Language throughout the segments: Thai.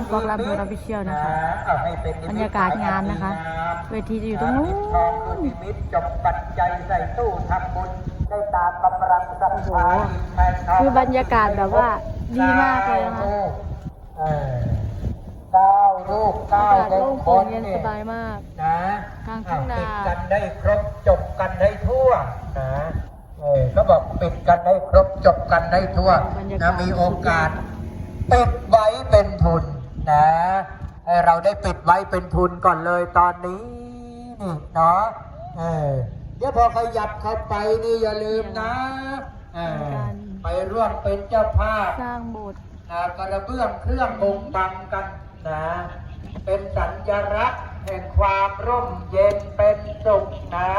มฟอกลำเพลินออฟฟิเชียลนะคะเอาให้เป็นนิมิตบรรยากาศงานนะคะ เวทีจะอยู่ตรงนู้นปิดทองด้วยนิมิตจบปัจจัยใส่ตู้ทำบุญได้ตามกำลังศรัทธาแทนทงคือบรรยากาศแบบว่าดีมากเลยนะคะเออเก้าลูกอาเก้ากาศมโล่งงคโปร่งลเย็นเนี่สยบายมากนะกลางทุ่งนาปิดกันได้ครบจบกันได้ทั่วนะเออเขาบอกปิดกันได้ครบจบกันได้ทั่วบรรยากานะศมีโอกาสปิดไว้เป็นทุน นะให้เราได้ปิดไว้เป็นทุนก่อนเลยตอนนี้นี่เนาะเออเดี๋ยวพอขยับเข้าไปนี่อย่าลืมนะเออไปร่วมเป็นเจ้าภาพสร้างโบสถ์นะกระเบื้องเครื่องบงบังกันนะเป็นสัญลักษณ์แห่งความร่มเย็นเป็นสุขนะ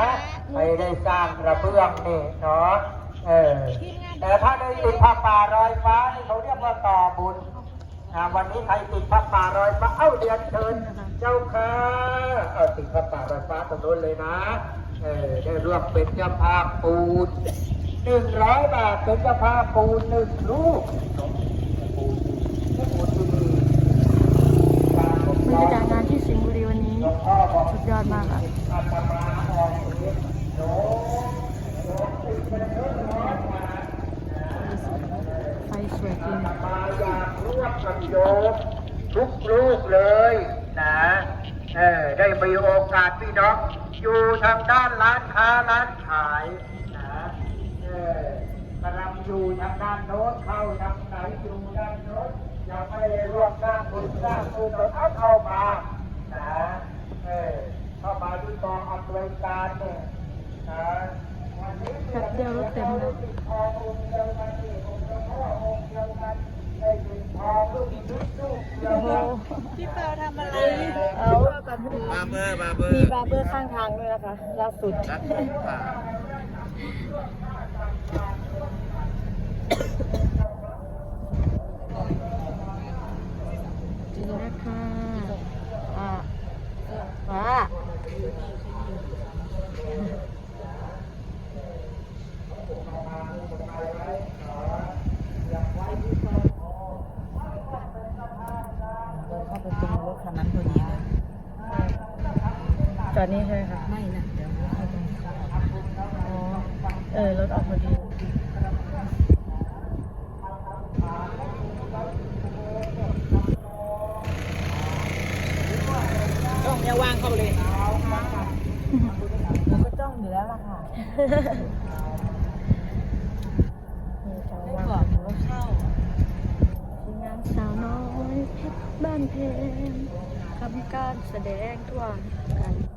ไม่ได้สร้างกระเบื้องนี่เนาะเออแต่ถ้าได้ติดผ้าป่ารอยฟ้านี่เขาเรียกว่าต่อบุญนะ วันนี้ใครติดผ้าป่ารอยฟ้าเอ้าเรียนเชิญเจ้าค่ะเอาติดผ้าป่ารอยฟ้าตรงนู้นเลยนะเออได้ร่วมเป็นเจ้าภาพปูนหนึ่งร้อยบาทเป็นเจ้าภาพปูนหนึ่งลูกบรรยากาศงานที่สิงห์บุรีวันนี้ สุดยอดมากค่ะไฟสวยจริง มาอยาก ร่วมกับโยมทุกลูกเลยนะเออได้มีโอกาสพี่น้องอยู่ทางด้านร้านค้าร้านขายนะเออกำลังอยู่ทางด้านโน้นเข้าทางไหนอยู่ด้านโน้นยังไม่ได้ร่วมสร้างบุญสร้างบุญเอาเข้ามานะเออเข้ามาที่กองอำนวยการเนี่ยนะวันนี้เดียวรถเต็มเลยปิดทององค์เดียว เบอร์บาร์เบอร์มีบาร์เบอร์ข้างทางด้วยนะคะล่าสุดรัดผ่าดีนะคะอ่าว้าเข้าไปตรงรถคันนั้นพอดีเลย จอดนี่ใช่ไหมคะไม่นะเดี๋ยวให้ตรงนี้เขาออกอ๋อเออรถออกพอดีจ้องอย่าวางเข้าเลยเราก็จ้องอยู่แล้วล่ะค่ะมีจังไม่หวะบอกหนูว่าเข้าทีมงานสาวน้อยเพชรบ้านเพนทำการแสดงทั่วกัน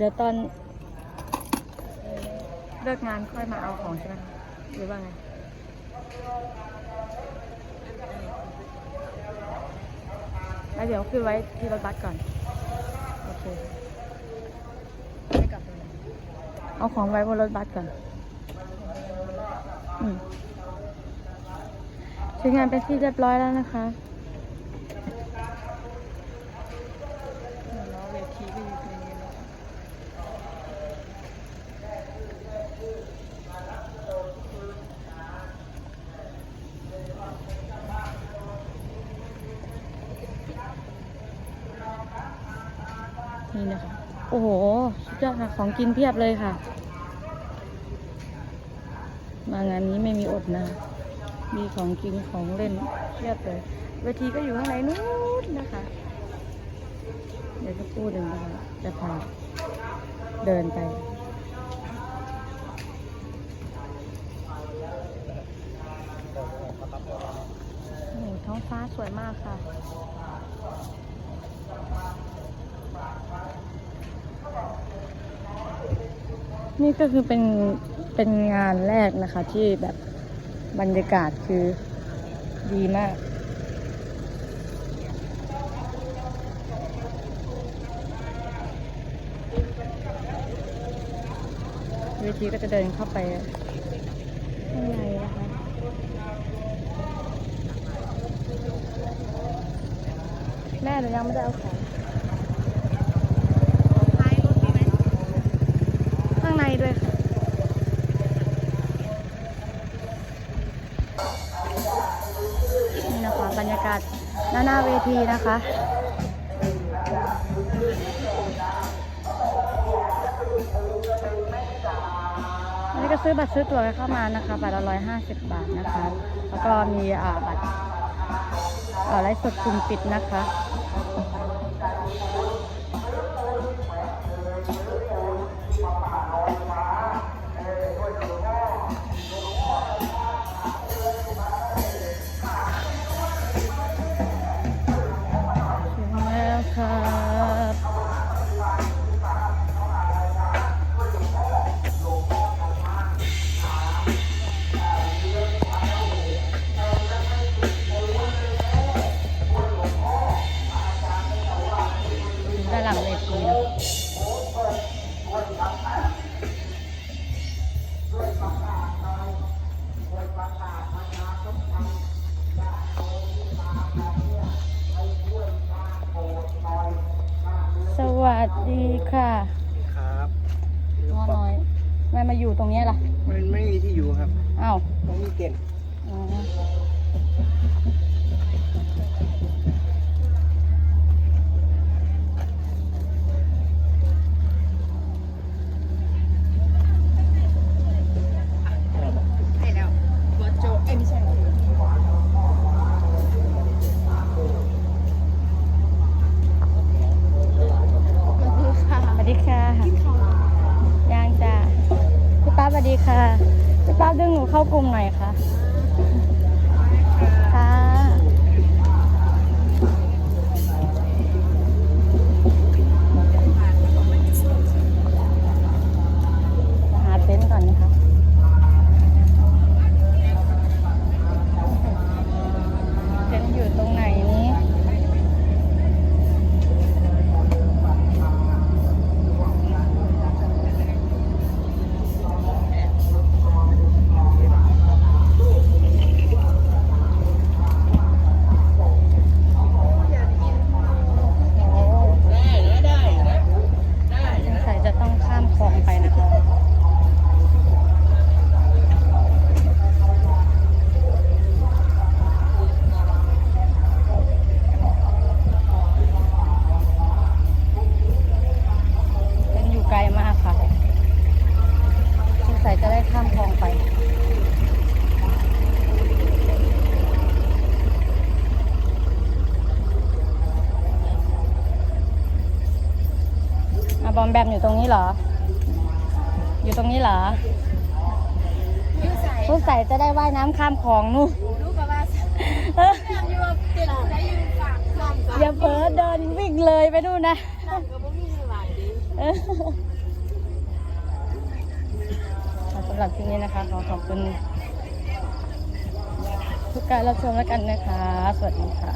เดี๋ยวตอนเลิกงานค่อยมาเอาของใช่ไหมหรือว่าไงแล้วเดี๋ยวขึ้นไว้ที่รถบัสก่อน โอเคไม่กลับเลยเอาของไว้บนรถบัสก่อน อืมใช้งานเป็นที่เรียบร้อยแล้วนะคะล้อเวทีก็อยู่ตรงนี้นะคะ นี่นะคะ โอ้โหสุดยอดค่ะของกินเพียบเลยค่ะ มางานนี้ไม่มีอดนะ มีของกินของเล่นเพียบเลยเวทีก็อยู่ข้างในนู้นนะคะ เดี๋ยวจะพูดหนึ่งนะคะจะพาเดินไปโอ้โหท้องฟ้าสวยมากค่ะ นี่ก็คือเป็นเป็นงานแรกนะคะที่แบบบรรยากาศคือดีมากเวทีก็จะเดินเข้าไปข้างในนะคะแม่หนูยังไม่ได้เอาของข้าง ในด้วยค่ะนี่นะคะบรรยากาศหน้าหน้าเวทีนะคะอันนี้ก็ซื้อบัตรซื้อตั๋วกันเข้ามานะคะ บัตรละร้อยห้าสิบบาทนะคะ แล้วก็มีอ่าบัตรอ่าไลฟ์สดกลุ่มปิดนะคะ สวัสดีค่ะครับง้อน้อยแม่มาอยู่ตรงเนี้ยล่ะ มันไม่มีที่อยู่ครับ อ้าว ต้องมีเต็นท์อ๋อ วัสดีค่ะพี่ป้าดึงหนูเข้ากลุ่มหน่อยค่ะ หาเต็นท์ก่อนนะคะ เต็นท์อยู่ตรงไหนนี้ โอ้สงสัยจะต้องข้ามคลองไปนะคะ ยังอยู่ไกลมากค่ะสงสัยจะได้ข้ามคลองไป อะบอมแบมอยู่ตรงนี้เหรอ อยู่ตรงนี้เหรอสงสัยจะได้ว่ายน้ำข้ามคลองนู่นอย่าเผลอเดินวิ่งเลยไปนู่นนะเออสำหรับที่นี้นะคะ ขอขอบคุณทุกการรับชมแล้วกันนะคะ สวัสดีค่ะ